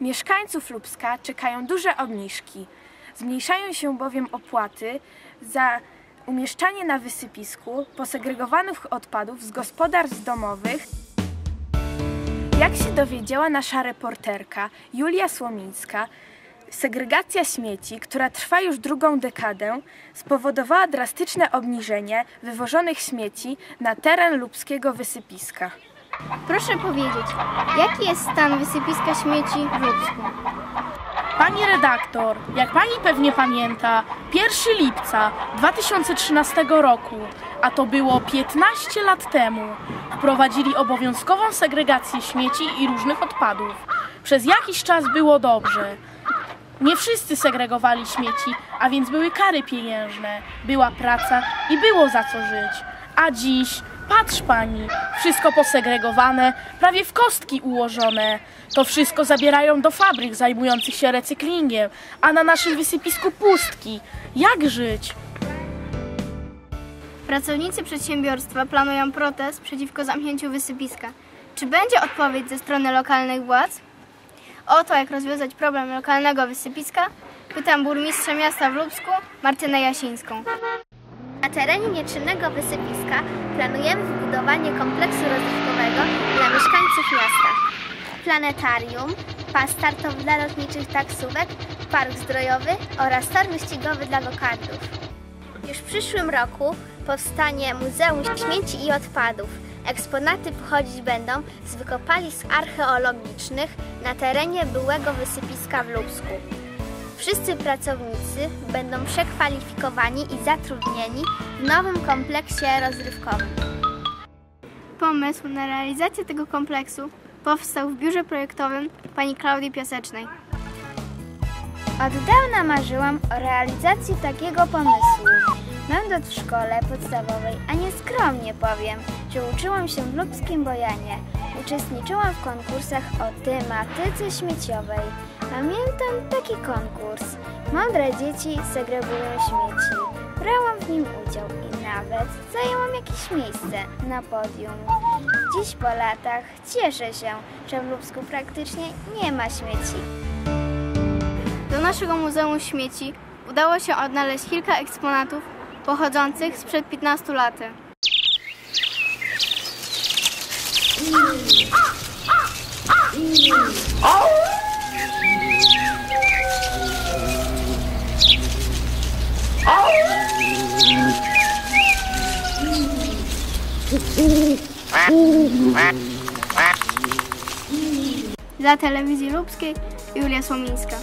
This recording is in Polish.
Mieszkańców Lubska czekają duże obniżki. Zmniejszają się bowiem opłaty za umieszczanie na wysypisku posegregowanych odpadów z gospodarstw domowych. Jak się dowiedziała nasza reporterka Julia Słomińska, segregacja śmieci, która trwa już drugą dekadę, spowodowała drastyczne obniżenie wywożonych śmieci na teren lubskiego wysypiska. Proszę powiedzieć, jaki jest stan wysypiska śmieci w Lubsku? Pani redaktor, jak pani pewnie pamięta, 1 lipca 2013 roku, a to było 15 lat temu, wprowadzili obowiązkową segregację śmieci i różnych odpadów. Przez jakiś czas było dobrze. Nie wszyscy segregowali śmieci, a więc były kary pieniężne, była praca i było za co żyć. A dziś, patrz pani, wszystko posegregowane, prawie w kostki ułożone. To wszystko zabierają do fabryk zajmujących się recyklingiem, a na naszym wysypisku pustki. Jak żyć? Pracownicy przedsiębiorstwa planują protest przeciwko zamknięciu wysypiska. Czy będzie odpowiedź ze strony lokalnych władz? O to, jak rozwiązać problem lokalnego wysypiska, pytam burmistrza miasta w Lubsku, Martynę Jasińską. Na terenie nieczynnego wysypiska planujemy wybudowanie kompleksu rozrywkowego dla mieszkańców miasta. Planetarium, pas startowy dla lotniczych taksówek, park zdrojowy oraz tor wyścigowy dla gokardów. Już w przyszłym roku powstanie Muzeum Śmieci i Odpadów. Eksponaty pochodzić będą z wykopalisk archeologicznych na terenie byłego wysypiska w Lubsku. Wszyscy pracownicy będą przekwalifikowani i zatrudnieni w nowym kompleksie rozrywkowym. Pomysł na realizację tego kompleksu powstał w biurze projektowym pani Klaudii Piasecznej. Od dawna marzyłam o realizacji takiego pomysłu. Będąc w szkole podstawowej, a nieskromnie powiem, że uczyłam się w lubskim Bojanie. Uczestniczyłam w konkursach o tematyce śmieciowej. Pamiętam taki konkurs. Mądre dzieci segregują śmieci. Brałam w nim udział i nawet zajęłam jakieś miejsce na podium. Dziś po latach cieszę się, że w Lubsku praktycznie nie ma śmieci. Do naszego Muzeum Śmieci udało się odnaleźć kilka eksponatów pochodzących sprzed 15 lat. Dla telewizji lubskiej Julia Słomińska.